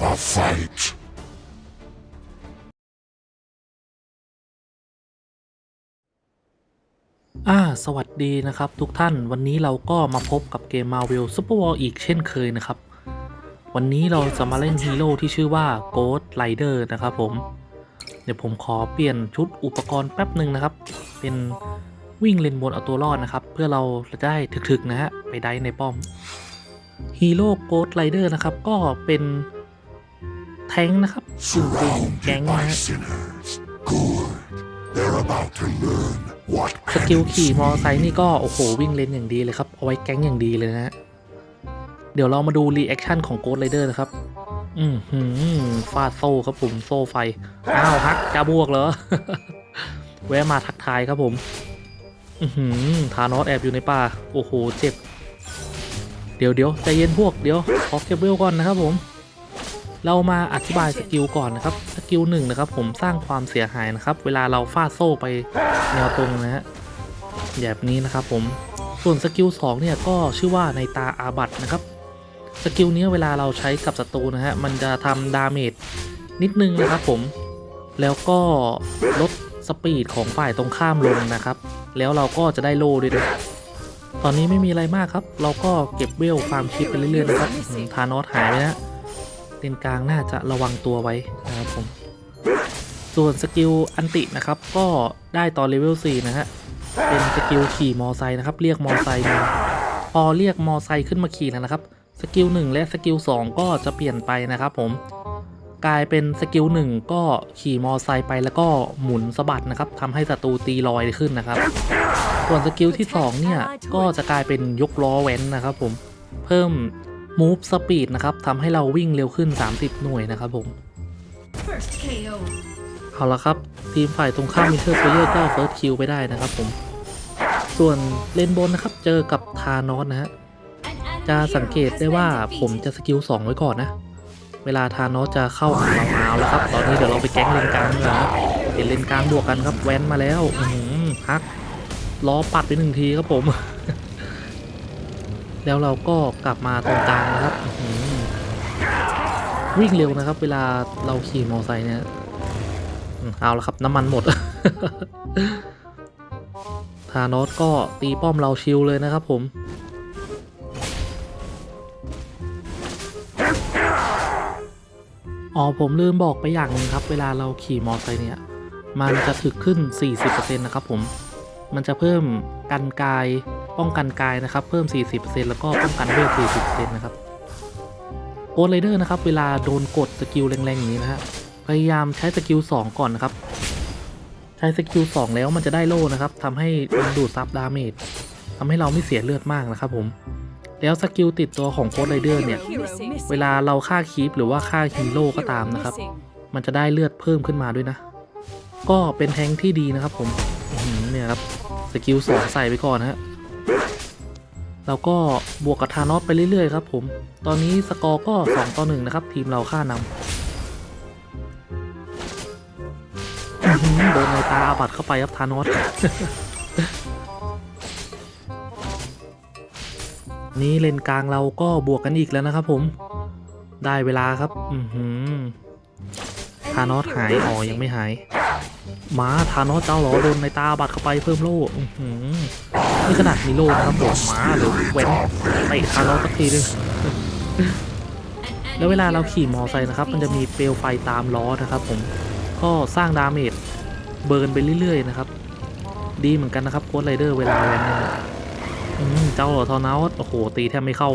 have a fight. อ่าสวัสดีนะครับทุกท่านวันนี้เราก็มาพบกับเกม Marvel Super War อีกเช่นเคยนะครับ วันนี้เราจะมาเล่นฮีโร่ที่ชื่อว่า Ghost Rider นะครับผม เดี๋ยวผมขอเปลี่ยนชุดอุปกรณ์แป๊บหนึ่งนะครับ เป็นวิ่งเลนบนเอาตัวรอดนะครับ เพื่อเราจะได้ถึกๆนะฮะไปได้ในป้อมฮีโร่ Ghost Rider นะครับ ก็เป็น แท้งค์นะครับกึ่งๆแก๊ง Surrounded นะ by ฮะ sinners. Good. They're about to learn what สกิล penance ขี่มอไซค์นี่ก็โอ้โหวิ่งเลนอย่างดีเลยครับ เอาไว้แก๊งอย่างดีเลยนะฮะเดี๋ยวเรามาดูรีแอคชั่นของโกดไรเดอร์นะครับ อืมหืมฟาดโซ่ครับผมโซ่ไฟ อ้าวฮักจะบวกเหรอ แวะมาทักทายครับผม อือหือทานอสแอบอยู่ในป่า โอ้โห เจ็บ เดี๋ยวเดี๋ยวใจเย็นพวก เดี๋ยวขอเก็บเวลก่อนนะครับผม เรามาอธิบายสกิลก่อนนะครับ สกิลหนึ่งนะครับ ผมสร้างความเสียหายนะครับ เวลาเราฟาดโซ่ไปแนวตรงนะฮะแบบนี้นะครับผม ส่วนสกิล2เนี่ยก็ชื่อว่าในตาอาบัตนะครับ สกิลนี้เวลาเราใช้กับศัตรูนะฮะ มันจะทำดาเมจนิดนึงนะครับผม แล้วก็ลดสปีดของฝ่ายตรงข้ามลงนะครับ แล้วเราก็จะได้โล่ด้วยนะตอนนี้ไม่มีอะไรมากครับ เราก็เก็บเวลความคิดไปเรื่อยๆนะครับอืมทานอสหายไปนะ เลนกลางน่าจะระวังตัวไว้นะครับผม ส่วนสกิลอันตินะครับ ก็ได้ตอนเลเวล4นะฮะ เป็นสกิลขี่มอไซค์นะครับ เรียกมอไซค์มาพอเรียกมอไซค์ขึ้นมาขี่แล้วนะครับ สกิล1และสกิล2ก็จะเปลี่ยนไปนะครับผมกลายเป็นสกิล1ก็ขี่มอไซค์ไปแล้วก็หมุนสะบัดนะครับทำให้ศัตรูตีลอยขึ้นนะครับ ส่วนสกิลที่ 2 เนี่ย ก็จะกลายเป็นยกล้อแว้นนะครับผมเพิ่ม move speed นะครับทำให้เราวิ่งเร็วขึ้น 30 หน่วยนะครับผม First KO. เอาละครับ ทีมฝ่ายตรงข้ามมิเตอร์เพลเยอร์ก็เฟิร์สคิวไปได้นะครับผม ส่วนเลนบนนะครับ เจอกับทานอสนะฮะจะสังเกตได้ว่าผมจะสกิล 2 ไว้ก่อนนะ เวลาทานอสจะเข้าหาเราเอาแล้วครับ ตอนนี้เดี๋ยวเราไปแก๊งเลนกลางดีกว่าครับเห็นเลนกลางบวกกันครับแว้นมาแล้วอือหือฮักล้อปัดไปหนึ่งทีครับผม แล้วเราก็กลับมาตรงกลางนะครับวิ่งเร็วนะครับ เวลาเราขี่มอเตอร์ไซค์เนี่ยเอาละครับน้ำมันหมดทานอสก็ตีป้อมเราชิลเลยนะครับผมอ๋อผมลืมบอกไปอย่างหนึงครับ เวลาเราขี่มอเตอร์ไซค์เนี่ย มันจะถึกขึ้น 40%นะครับผม มันจะเพิ่มกันกาย ป้องกันกายนะครับเพิ่ม 40%แล้วก็ป้องกันเวท40%นะครับโกดไรเดอร์นะครับเวลาโดนกดสกิลแรงๆอย่างนี้นะฮะพยายามใช้สกิล2ก่อนนะครับ ใช้สกิล2แล้วมันจะได้โล่นะครับทำให้มันดูดซับดาเมจทำให้เราไม่เสียเลือดมากนะครับผมแล้วสกิลติดตัวของโค้ดไรเดอร์เนี่ย เวลาเราฆ่าคีปหรือว่าฆ่าฮีโร่ก็ตามนะครับ มันจะได้เลือดเพิ่มขึ้นมาด้วยนะ ก็เป็นแทงที่ดีนะครับผมเนี่ยครับ สกิลสองใส่ไปก่อนฮะ เราก็บวกกับทานอสไปเรื่อยๆครับผม ตอนนี้สกอร์ก็ 2 ต่อ 1 นะครับ ทีมเราฆ่านำโดนในตาอาบัดเข้าไปครับทานอสนี่เลนกลางเราก็บวกกันอีกแล้วนะครับผม ได้เวลาครับ อือหือทานอสหายอ๋อยังไม่หาย มาทานอสเจ้าหรอโดนในตาอาบัดเข้าไปเพิ่มโล่อือหือ นี่ขนาดมีโล่นะครับผมหมาหรือเว้นเตะทานอสสักทีหนึงแล้วเวลาเราขี่มอไซค์นะครับ มันจะมีเปลวไฟตามล้อนะครับผมก็สร้างดาเมจเบิร์นไปเรื่อยๆนะครับ ดีเหมือนกันนะครับโค้ดไรเดอร์เวลาแวนเนี่ยนะอืมเจ้าเหรอทอร์นาสโอ้โห ตีแทบไม่เข้า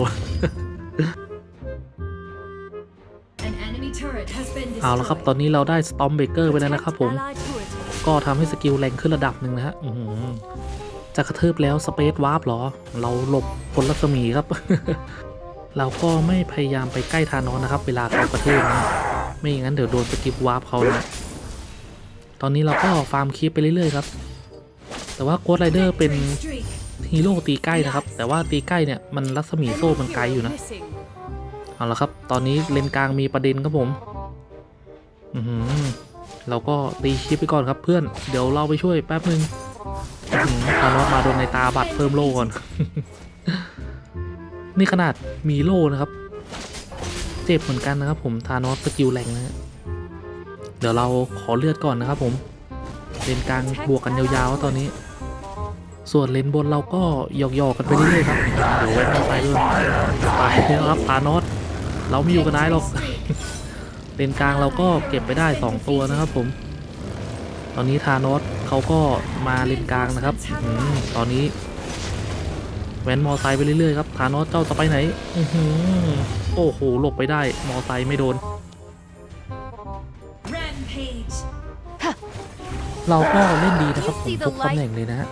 An enemy turret has been เอาละครับ ตอนนี้เราได้สตอมเบเกอร์ไปแล้วนะครับผม ก็ทำให้สกิลแรงขึ้นระดับหนึ่งนะฮะอื้อหือ จะกระทืบแล้วสเปซวาร์ปเหรอ เราหลบพลรัศมีครับ เราก็ไม่พยายามไปใกล้ทานอสนะครับ เวลาเขากระทืบนะไม่อย่างนั้นเดี๋ยวโดนสกิปวาร์ปเขานะตอนนี้เราก็ฟาร์มคีปไปเรื่อยๆครับ แต่ว่าโค้ดไรเดอร์เป็นฮีโร่ตีใกล้นะครับ แต่ว่าตีใกล้เนี่ยมันรัศมีโซ่มันไกลอยู่นะ เอาละครับ ตอนนี้เลนกลางมีประเด็นครับผม อือเราก็ตีชิปไปก่อนครับเพื่อน เดี๋ยวเราไปช่วยแป๊บนึง อื้อหือทานอสมาโดนในตาบัดเพิ่มโล่ก่อน นี่ขนาดมีโล่นะครับ เจ็บเหมือนกันนะครับผมทานอสสกิลแรงนะเดี๋ยวเราขอเลือดก่อนนะครับผม เลนกลางบวกกันยาวๆตอนนี้ ส่วนเลนบนเราก็หยอกๆกันไปเรื่อยๆครับเดี๋ยวเว้นมอไซค์ด้วยไปแล้วครับทานอสเราไม่อยู่กันได้หรอกเลนกลางเราก็เก็บไปได้ 2 ตัวนะครับผม ตอนนี้ทานอสเขาก็มาเลนกลางนะครับอืมตอนนี้แว้นมอไซค์ไปเรื่อยๆครับทานอสเจ้าจะไปไหนอื้อหือโอ้โหหลบไปได้ มอไซค์ไม่โดน Rampage. เราก็เล่นดีนะครับผมทุกตำแหน่งเลยนะฮะ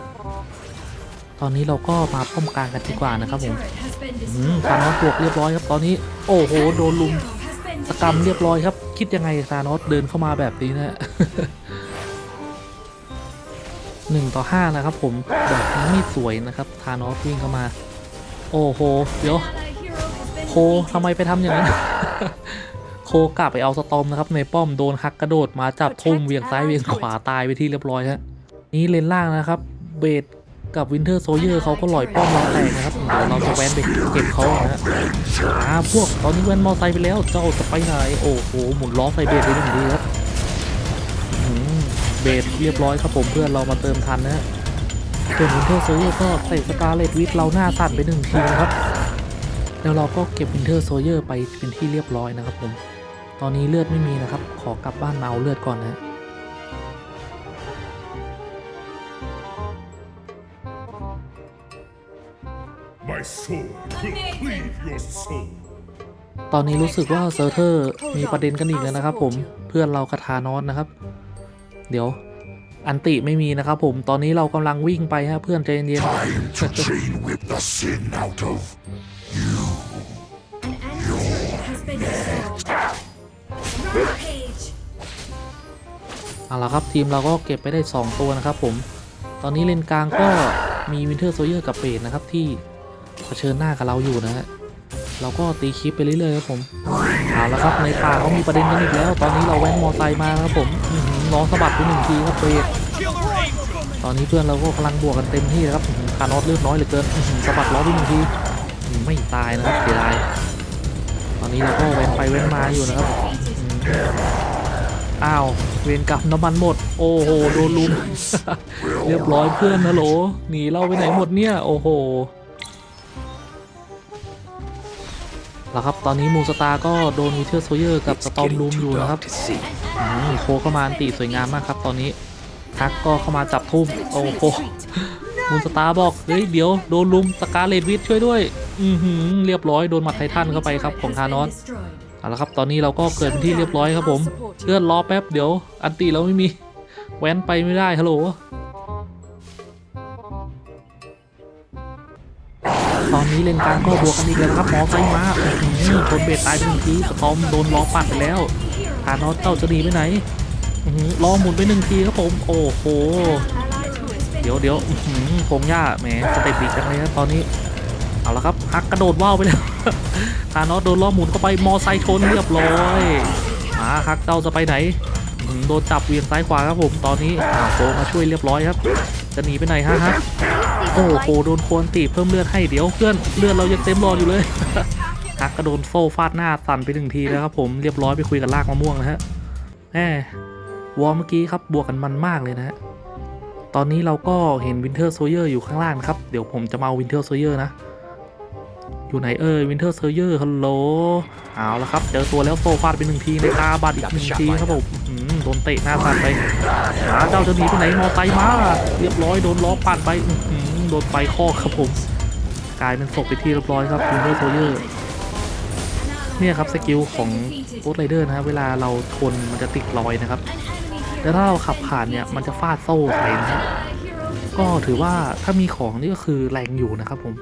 ตอนนี้เราก็มาป้อมกลางกันดีกว่านะครับผม Turret has been อืม destroyed. ทานอสบวกเรียบร้อยครับ ตอนนี้โอ้โหโดนลุม Hero has been สกรรม defeated. เรียบร้อยครับ คิดยังไงทานอสเดินเข้ามาแบบนี้นะ หนึ่งต่อห้านะครับผมแบบนี้ไม่สวยนะครับทานอสวิ่งเข้ามา โอ้โห เดี๋ยว โคทำไมไปทำอย่างนั้น โคกลับไปเอาสตอมนะครับ ในป้อมโดนฮักกระโดดมาจับทุ่มเวียงซ้ายเวียงขวาตายไปที่เรียบร้อยฮะนี่เลนล่างนะครับ เบดกับวินเทอร์โซเยอร์เขาก็ลอยป้อมเราแตกนะครับเดี๋ยวเราจะแวนไปเก็บเขานะฮะอ่าพวกตอนนี้แวนมอไซค์ไปแล้วเจ้าจะไปไหนโอ้โหหมุนล้อใส่เบดไปหนึ่งทีครับอืม เบดเรียบร้อยครับผมเพื่อนเรามาเติมทันนะฮะส่วนวินเทอร์โซเยอร์ก็ใส่สกาเลตวิทเราหน้าสั่นไปหนึ่งทีนะครับ แล้วเราก็เก็บวินเทอร์โซเยอร์ไปเป็นที่เรียบร้อยนะครับผม ตอนนี้เลือดไม่มีนะครับ ขอกลับบ้านมาเอาเลือดก่อนนะ My sword will cleave your soul. ตอนนี้รู้สึกว่าเซอร์เทอร์มีประเด็นกันอีกแล้วนะครับผม เพื่อนเราคาทานอสนะครับ เดี๋ยว อันติไม่มีนะครับผมตอนนี้เรากำลังวิ่งไปฮะเพื่อนใจเย็น Time to chain whip the sin out of An enemy turret has been destroyed. Rampage. ๆเอาละครับทีมเราก็เก็บไปได้ 2 ตัวนะครับผม ตอนนี้เลนกลางก็มีวินเทอร์โซเยอร์กับเบดนะครับที่เผชิญหน้ากับเราอยู่นะฮะเราก็ตีคลิปไปเรื่อยๆครับผมเอาละครับในป่าเขามีประเด็นกันอีกแล้ว ตอนนี้เราแว้นมอไซค์มานะครับผม อื้อหือล้อสะบัดไปหนึ่งทีครับเบดตอนนี้เพื่อนเราก็กำลังบวกกันเต็มที่นะครับอื้อหือคานอสเลือดน้อยเหลือเกินสะบัดล้อไปหนึ่งทีไม่ตายนะครับเสียดายตอนนี้เราก็เว้นไปเว้นมาอยู่นะครับอ้าวเวรกรรมน้ำมันหมด โอ้โหโดนลุม เรียบร้อยเพื่อนนะโหลหนีเราไปไหนหมดเนี่ย โอ้โห แล้วครับ ตอนนี้มูสตาร์ก็โดนวิเทอร์โซเยอร์กับสตอมลูมอยู่นะครับอืมโคเข้ามาอันติสวยงามมากครับ ตอนนี้ทักก็เข้ามาจับทุ่มโอ้โหมูสตาร์บอกเฮ้ยเดี๋ยวโดนลุมสกาเลตวิทช่วยด้วย อือหือเรียบร้อยโดนหมัดไททันเข้าไปครับของทานอสเอาละครับ ตอนนี้เราก็เกิดเป็นที่เรียบร้อยครับผมเลื่อนล้อแป๊บเดี๋ยว อันตีเราไม่มีแว้นไปไม่ได้ฮัลโหล ตอนนี้เล่นกลางก็บวกกันอีกแล้วครับหมอไซค์มาอื้อหือโดนเบรดตายไปหนึ่งทีสตอมโดนล้อปัดไปแล้วทานอสเจ้าจะหนีไปไหนล้อหมุนไปหนึ่งทีครับผมโอ้โหเดี๋ยวเดี๋ยวพงหญ้าแหมสเต็ปดีจังเลยครับตอนนี้เอาละครับฮักกระโดดว่าวไปแล้วทานอสโดนล้อหมุนเข้าไปมอไซค์ชนเรียบร้อยมาฮักเจ้าจะไปไหนโดนจับเวียงซ้ายขวาครับผมตอนนี้โฟมาช่วยเรียบร้อยครับ จะหนีไปไหนฮะฮัก โอ้โหโดนโคนตีเพิ่มเลือดให้เดี๋ยวเพื่อนเลือดเรายังเต็มรออยู่เลยฮักกระโดนโซ่ฟาดหน้าสั่นไปหนึ่งทีแล้วครับผมเรียบร้อยไปคุยกับลากมะม่วงนะฮะแหมวอร์มเมื่อกี้ครับบวกกันมันมากเลยนะฮะตอนนี้เราก็เห็นวินเทอร์โซเยอร์อยู่ข้างล่างนะครับเดี๋ยวผมจะมาวินเทอร์โซเยอร์นะ อยู่ไหนเอ่ยวินเทอร์โซเยอร์ฮัลโหลเอาละครับเจอตัวแล้วโซฟาดไปหนึ่งทีในตาบาดอีกหนึ่งทีครับผมอื้อหือโดนเตะหน้าสั่นไปหาเจ้าจะหนีไปไหนมอไซค์มา เรียบร้อยโดนล้อปั่นไปอื้อหือโดนไฟคอกครับผมกลายเป็นศพไปที่เรียบร้อยครับวินเทอร์โซเยอร์เนี่ยครับสกิลของโ o สไรเดอร์นะฮะเวลาเราชนมันจะติดรอยนะครับ แล้วถ้าเราขับผ่านเนี่ยมันจะฟาดโซ่ใส่นะฮะก็ถือว่าถ้ามีของนี่ก็คือแรงอยู่นะครับผม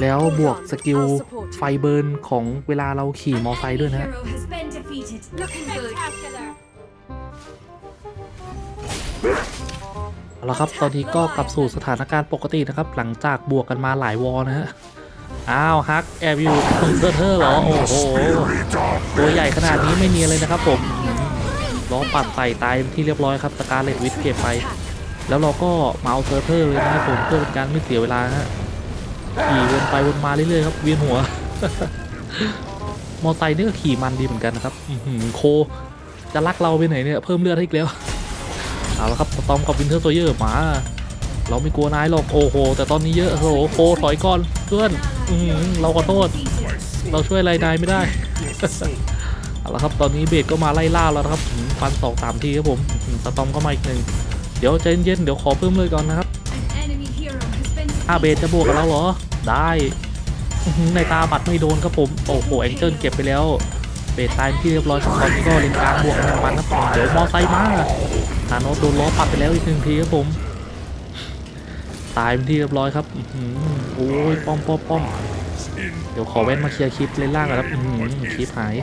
แล้วบวกสกิลไฟเบิร์นของเวลาเราขี่มอไซค์ด้วยนะ เอาละครับ ตอนนี้ก็กลับสู่สถานการณ์ปกตินะครับ หลังจากบวกกันมาหลายวอลนะฮะ อ้าวฮักแอบอยู่ตรงเซอร์เทอร์เหรอ โอ้โห ตัวใหญ่ขนาดนี้ไม่เนียนเลยนะครับผมล้อปัดใส่ตายที่เรียบร้อยครับสการเลตวิทเก็บไป แล้วเราก็มาเอาเซอร์เทอร์เลยนะครับผมเพื่อเป็นการไม่เสียเวลาฮะขี่วนไปวนมาเรื่อยๆครับเวียนหัว มอไซค์นี่ก็ขี่มันดีเหมือนกันนะครับโคจะลักเราไปไหนเนี่ยเพิ่มเลือดให้อีกแล้ว เอาละครับสตอมกับวินเทอร์โซเยอร์มา เราไม่กลัวนายหรอกโอ้โห แต่ตอนนี้เยอะโอ้โหโคถอยก่อนเพื่อนอื้อหือเราขอโทษ เราช่วยอะไรนายไม่ได้ เอาละครับตอนนี้เบสก็มาไล่ล่าแล้วครับฟันสองสามทีครับผมสตอมก็มาอีกหนึ่งเดี๋ยวใจเย็นๆเดี๋ยวขอเพิ่มเลยก่อนนะครับ An enemy hero has been อาเบสจะบวกกับเราเหรอได้หือในตาบัดไม่โดนครับผมโอ้โหแองเจิลเก็บไปแล้วเบสตายที่เรียบร้อยตอนนี้ก็เลนกลางบวกมันครับผมเดี๋ยวมอไซค์มา ธานอสโดนล้อปัดไปแล้วอีกหนึ่งทีครับผม ตายเป็นที่เรียบร้อยครับโอ้ยป้อมป้อมป้อมเดี๋ยวขอแว่นมาเคลียร์คลิปเลนล่างก่อนครับคลิปหาย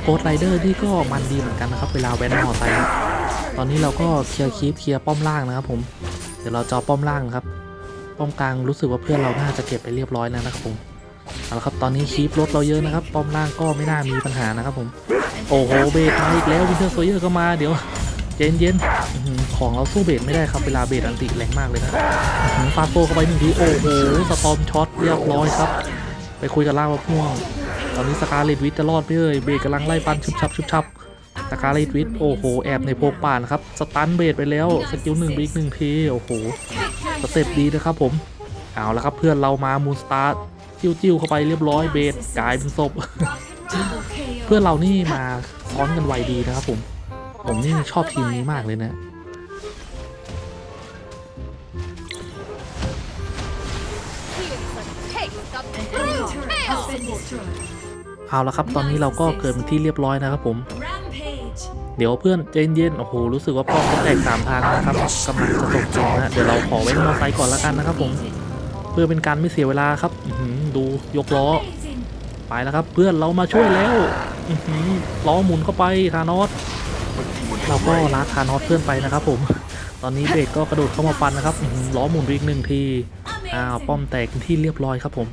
โคดไรเดอร์นี่ก็มันดีเหมือนกันนะครับ เวลาแว่นมอไซค์ตอนนี้เราก็เคลียร์คลิปเคลียร์ป้อมล่างนะครับผม เดี๋ยวเราจะเอาป้อมล่างนะครับ ป้อมกลางรู้สึกว่าเพื่อนเราน่าจะเก็บไปเรียบร้อยแล้วนะครับผม เอาละครับตอนนี้คีปรถเราเยอะนะครับป้อมล่างก็ไม่น่ามีปัญหานะครับผมโอ้โหเบสมาอีกแล้ววินเทอร์โซเยอร์ก็มาเดี๋ยวเย็นเย็นๆของเราสู้เบสไม่ได้ครับเวลาเบสอันติแรงมากเลยนะฟาโฟเข้าไปหนึ่งทีโอ้โหสตอมช็อตเรียบร้อยครับ ไปคุยกับล่างมะม่วง ตอนนี้สกาเลตวิทจะรอดไหมเอ่ยเบสกำลังไล่ฟันชุบชับชุบชับสกาเลตวิทโอ้โหแอบในโพกป่านครับสตันเบสไปแล้วสกิลหนึ่งไปอีกหนึ่งทีโอ้โหสเต็ปดีนะครับผมเอาละครับเพื่อนเรามามูนสตาร์ จิ้วจิ้วๆเข้าไปเรียบร้อยเบสกลายเป็นศพ double KO. เพื่อนเรานี่มาซ้อนกันไวดีนะครับผม ผมนี่ชอบทีมนี้มากเลยนะ An enemy turret has been destroyed. เอาละครับตอนนี้เราก็เกิดเป็นที่เรียบร้อยนะครับผม Rampage. เดี๋ยวเพื่อนใจเย็นๆโอ้โหรู้สึกว่าป้อมจะแตกสามทางนะครับกำลังจะจบเกมนะเดี๋ยวเราขอเว้นมอไซค์ก่อนแล้วกันนะครับผมเพื่อเป็นการไม่เสียเวลาครับดูยกล้อ ไปแล้วครับ เพื่อนเรามาช่วยแล้วล้อหมุนเข้าไปทานอสเราก็ลากทานอสเพื่อนไปนะครับ ผม ตอนนี้เบรกก็กระโดดเข้ามาฟันนะครับล้อหมุนไปอีกหนึ่งทีอ้าวป้อมแตกที่เรียบร้อยครับผม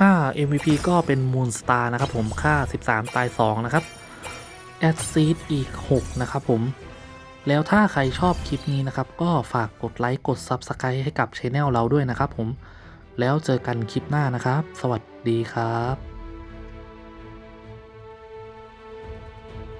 อ่า MVP ก็เป็น Moon Star นะครับผมค่า 13 ตาย 2 นะครับ แอดซีดอีก 6 นะครับผม แล้วถ้าใครชอบคลิปนี้นะครับ ก็ฝากกดไลค์กด Subscribe ให้กับช anel เราด้วยนะครับผม แล้วเจอกันคลิปหน้านะครับ สวัสดีครับ